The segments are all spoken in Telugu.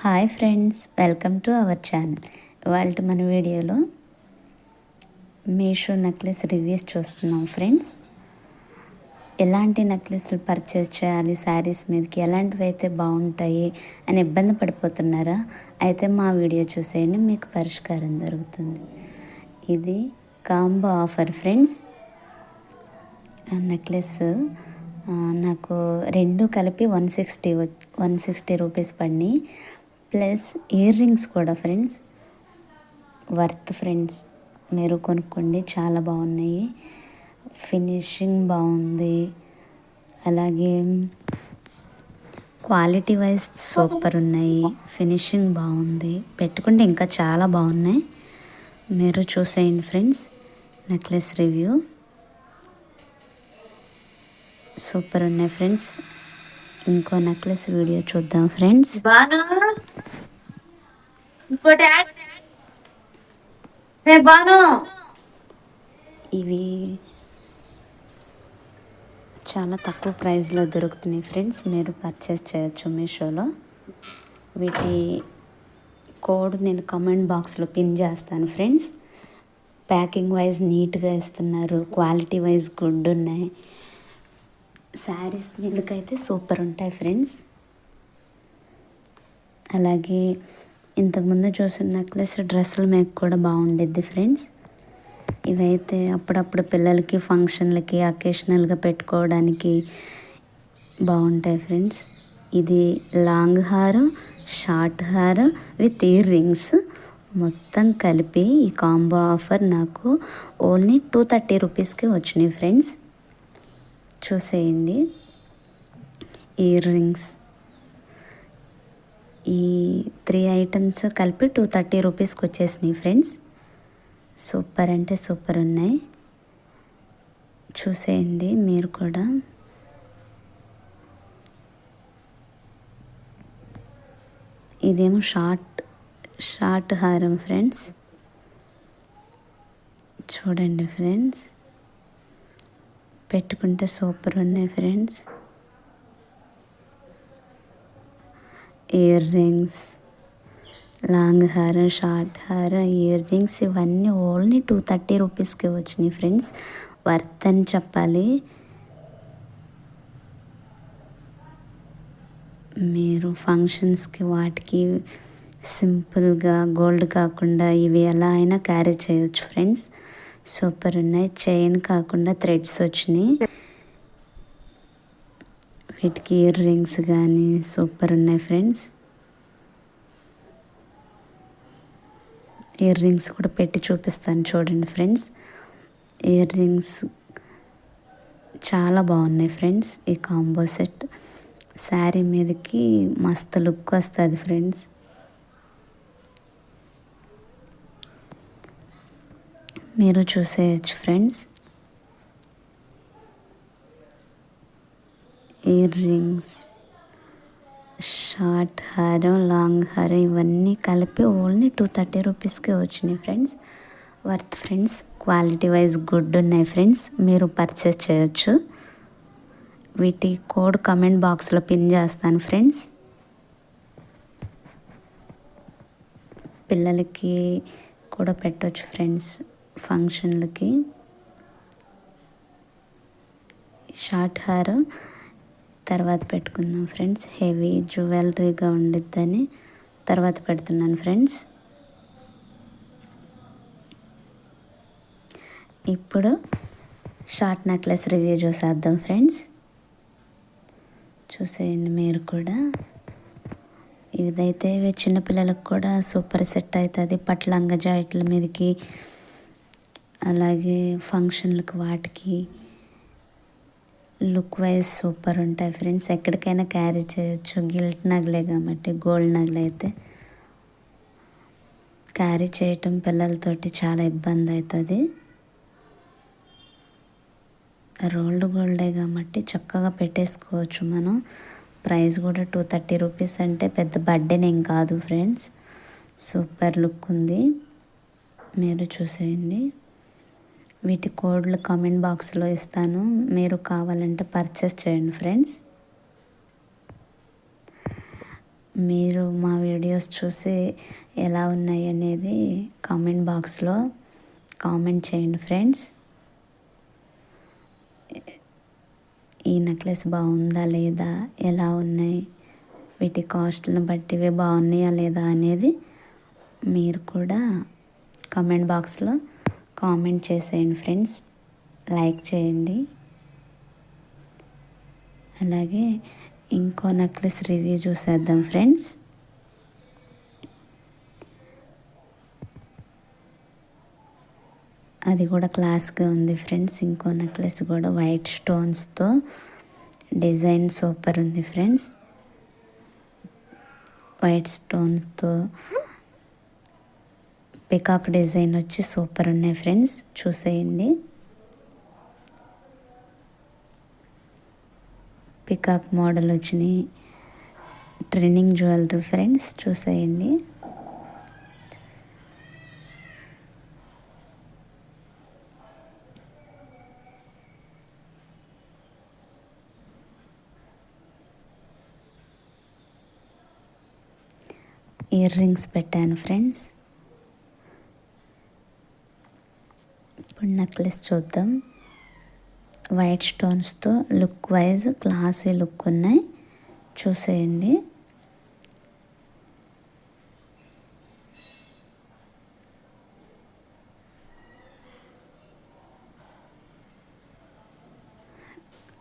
Hi friends welcome to our channel. ఇవాళ మన వీడియోలో మీషో నెక్లెస్ రివ్యూస్ చూస్తున్నాం ఫ్రెండ్స్. ఎలాంటి నెక్లెస్లు పర్చేస్ చేయాలి శారీస్ మీదకి ఎలాంటివి అయితే బాగుంటాయి అని ఇబ్బంది పడిపోతున్నారా? అయితే మా వీడియో చూసేయండి మీకు పరిష్కారం దొరుకుతుంది. ఇది కాంబో ఆఫర్ ఫ్రెండ్స్. నెక్లెస్ నాకు రెండు కలిపి one sixty one sixty rupees పడినాయి. ప్లస్ ఇయర్ రింగ్స్ కూడా ఫ్రెండ్స్. Worth friends. మీరు కొనుక్కోండి. చాలా బాగున్నాయి. ఫినిషింగ్ బాగుంది. అలాగే క్వాలిటీ వైజ్ సూపర్ ఉన్నాయి. ఫినిషింగ్ బాగుంది. పెట్టుకుంటే ఇంకా చాలా బాగున్నాయి. మీరు చూసేయండి ఫ్రెండ్స్. Necklace review. సూపర్ ఉన్నాయి ఫ్రెండ్స్. ఇంకో నెక్లెస్ వీడియో చూద్దాం ఫ్రెండ్స్. ఇంకోటి యాడ్ రే బాను. ఇవి చాలా తక్కువ ప్రైస్లో దొరుకుతున్నాయి ఫ్రెండ్స్. మీరు పర్చేస్ చేయొచ్చు మీషోలో. వీటి కోడ్ నేను కమెంట్ బాక్స్లో పిన్ చేస్తాను ఫ్రెండ్స్. ప్యాకింగ్ వైజ్ నీట్గా ఇస్తున్నారు. క్వాలిటీ వైజ్ గుడ్ ఉన్నాయి. శారీస్ మీదకైతే సూపర్ ఉంటాయి ఫ్రెండ్స్. అలాగే ఇంతకుముందు చూసిన నెక్లెస్ డ్రెస్సుల మేక్ కూడా బాగుండిద్ది ఫ్రెండ్స్ ఇవైతే అప్పుడప్పుడు పిల్లలకి ఫంక్షన్లకి అకేషనల్గా పెట్టుకోవడానికి బాగుంటాయి ఫ్రెండ్స్ ఇది లాంగ్ హారం షార్ట్ హారం విత్ ఇయర్ రింగ్స్ మొత్తం కలిపి ఈ కాంబో ఆఫర్ నాకు ఓన్లీ టూ థర్టీ రూపీస్కి వచ్చినాయి ఫ్రెండ్స్ చూసేయండి. ఇయర్ రింగ్స్ ఈ త్రీ ఐటమ్స్ కలిపి టూ థర్టీ రూపీస్కి వచ్చేసినాయి ఫ్రెండ్స్ సూపర్ అంటే సూపర్ ఉన్నాయి. చూసేయండి మీరు కూడా. ఇదేమో షార్ట్ షార్ట్ హారం ఫ్రెండ్స్ చూడండి ఫ్రెండ్స్ పెట్టుకుంటే సూపర్ ఉన్నాయి ఫ్రెండ్స్ ఇయర్ రింగ్స్ లాంగ్ హార్ షార్ట్ హార్ ఇయర్ రింగ్స్ ఇవన్నీ ఓన్లీ టూ థర్టీ రూపీస్కి వచ్చినాయి ఫ్రెండ్స్ వర్త్ అని చెప్పాలి. మీరు ఫంక్షన్స్కి వాటికి సింపుల్గా గోల్డ్ కాకుండా ఇవి ఎలా అయినా క్యారీ చేయొచ్చు ఫ్రెండ్స్ సూపర్ ఉన్నాయి. చైన్ కాకుండా థ్రెడ్స్ వచ్చినాయి. వీటికి ఇయర్ రింగ్స్ కానీ సూపర్ ఉన్నాయి ఫ్రెండ్స్. ఇయర్ రింగ్స్ కూడా పెట్టి చూపిస్తాను చూడండి ఫ్రెండ్స్. ఇయర్ రింగ్స్ చాలా బాగున్నాయి ఫ్రెండ్స్. ఈ కాంబో సెట్ శారీ మీదకి మస్తు లుక్ వస్తుంది ఫ్రెండ్స్. మీరు చూసేయచ్చు ఫ్రెండ్స్. ఇయర్ రింగ్స్ షార్ట్ హారం లాంగ్ హారం ఇవన్నీ కలిపి ఓన్లీ టూ థర్టీ రూపీస్కే వచ్చినాయి friends worth friends quality wise good ఉన్నాయి ఫ్రెండ్స్ మీరు పర్చేస్ చేయొచ్చు. వీటి కోడ్ కమెంట్ బాక్స్లో పిన్ చేస్తాను ఫ్రెండ్స్ పిల్లలకి కూడా పెట్టవచ్చు ఫ్రెండ్స్ ఫంక్షన్లకి షార్ట్ హార్ తర్వాత పెట్టుకుందాం ఫ్రెండ్స్. హెవీ జ్యువెలరీగా ఉండిద్దని తర్వాత పెడుతున్నాను ఫ్రెండ్స్. ఇప్పుడు షార్ట్ నెక్లెస్ రివ్యూ చూసేద్దాం ఫ్రెండ్స్. చూసేయండి మీరు కూడా. ఇదైతే ఇవి చిన్నపిల్లలకు కూడా సూపర్ సెట్ అవుతుంది పట్లంగ జాయిట్ల మీదకి అలాగే ఫంక్షన్లకు వాటికి లుక్ వైజ్ సూపర్ ఉంటాయి ఫ్రెండ్స్. ఎక్కడికైనా క్యారీ చేయొచ్చు. గిల్ట్ నగలే కాబట్టి గోల్డ్ నగలు అయితే. క్యారీ చేయటం పిల్లలతోటి చాలా ఇబ్బంది అవుతుంది రోల్డ్ గోల్డే కాబట్టి చక్కగా పెట్టేసుకోవచ్చు మనం. ప్రైస్ కూడా టూ థర్టీ రూపీస్ అంటే పెద్ద బర్త్డేనేం కాదు ఫ్రెండ్స్. సూపర్ లుక్ ఉంది. మీరు చూసేయండి. వీటి కోడ్లు కామెంట్ బాక్స్లో ఇస్తాను. మీరు కావాలంటే పర్చేస్ చేయండి ఫ్రెండ్స్. మీరు మా వీడియోస్ చూసి ఎలా ఉన్నాయి అనేది కామెంట్ బాక్స్లో కామెంట్ చేయండి ఫ్రెండ్స్. ఈ నెక్లెస్ బాగుందా లేదా? ఎలా ఉన్నాయి? వీటి కాస్ట్లను బట్టి ఇవి బాగున్నాయా లేదా అనేది మీరు కూడా కామెంట్ బాక్స్లో కామెంట్ చేసేయండి ఫ్రెండ్స్. లైక్ చేయండి. అలాగే ఇంకో నెక్లెస్ రివ్యూ చూసేద్దాం ఫ్రెండ్స్. అది కూడా క్లాస్గా ఉంది ఫ్రెండ్స్. ఇంకో నెక్లెస్ కూడా వైట్ స్టోన్స్తో డిజైన్ సూపర్ ఉంది ఫ్రెండ్స్. వైట్ స్టోన్స్తో పికాక్ డిజైన్ వచ్చి సూపర్ ఉన్నాయి ఫ్రెండ్స్. చూసేయండి. పికాక్ మోడల్ వచ్చినాయి. ట్రెండింగ్ జ్యువెలరీ ఫ్రెండ్స్ చూసేయండి. ఇయర్ రింగ్స్ పెట్టాను ఫ్రెండ్స్. ఇప్పుడు నెక్లెస్ చూద్దాం. వైట్ స్టోన్స్తో లుక్ వైజ్ క్లాసీ లుక్ ఉన్నాయి. చూసేయండి.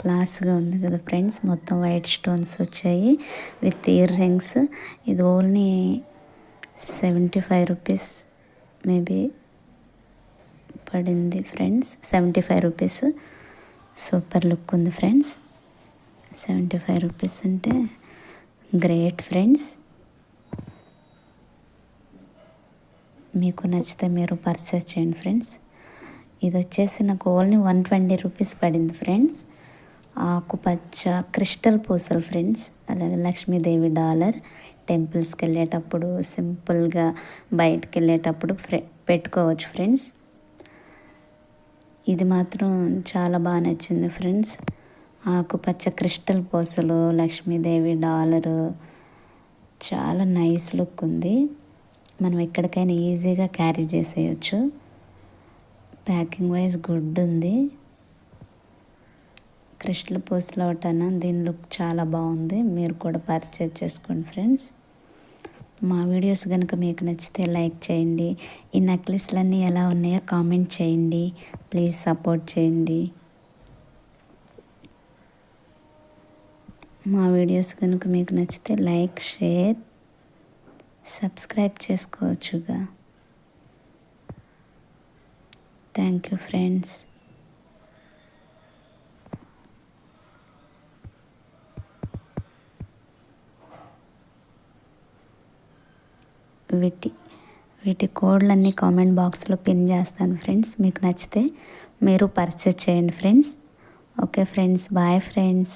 క్లాస్గా ఉంది కదా ఫ్రెండ్స్ మొత్తం వైట్ స్టోన్స్ వచ్చాయి. విత్ ఇయర్ రింగ్స్ ఇది only seventy five rupees maybe పడింది friends. Seventy five rupees. Super look ఉంది ఫ్రెండ్స్. సెవెంటీ ఫైవ్ రూపీస్ అంటే గ్రేట్ ఫ్రెండ్స్. మీకు నచ్చితే మీరు పర్చేస్ చేయండి ఫ్రెండ్స్. ఇది వచ్చేసి నాకు ఓన్లీ వన్ ట్వంటీ రూపీస్ పడింది ఫ్రెండ్స్. ఆకుపచ్చ క్రిస్టల్ పూసలు ఫ్రెండ్స్. అలాగే లక్ష్మీదేవి డాలర్. టెంపుల్స్కి వెళ్ళేటప్పుడు సింపుల్గా బయటకు వెళ్ళేటప్పుడు ఫ్రె పెట్టుకోవచ్చు ఫ్రెండ్స్. ఇది మాత్రం చాలా బాగా నచ్చింది ఫ్రెండ్స్. ఆకుపచ్చ క్రిస్టల్ పూసలు లక్ష్మీదేవి డాలరు. చాలా నైస్ లుక్ ఉంది. మనం ఎక్కడికైనా ఈజీగా క్యారీ చేసేయచ్చు. ప్యాకింగ్ వైజ్ గుడ్ ఉంది. క్రిస్టల్ పూసలు ఒకటన దీని లుక్ చాలా బాగుంది. మీరు కూడా పర్చేజ్ చేసుకోండి ఫ్రెండ్స్. మా వీడియోస్ కనుక మీకు నచ్చితే లైక్ చేయండి. ఈ నెక్లెస్లన్నీ ఎలా ఉన్నాయో కామెంట్ చేయండి. ప్లీజ్ సపోర్ట్ చేయండి. మా వీడియోస్ కనుక మీకు నచ్చితే like share subscribe చేసుకోవచ్చుగా. Thank you friends. వీటి వీటి కోడ్లన్నీ కామెంట్ బాక్స్లో పిన్ చేస్తాను ఫ్రెండ్స్. మీకు నచ్చితే మీరు పర్చేస్ చేయండి friends. Okay friends. Bye friends.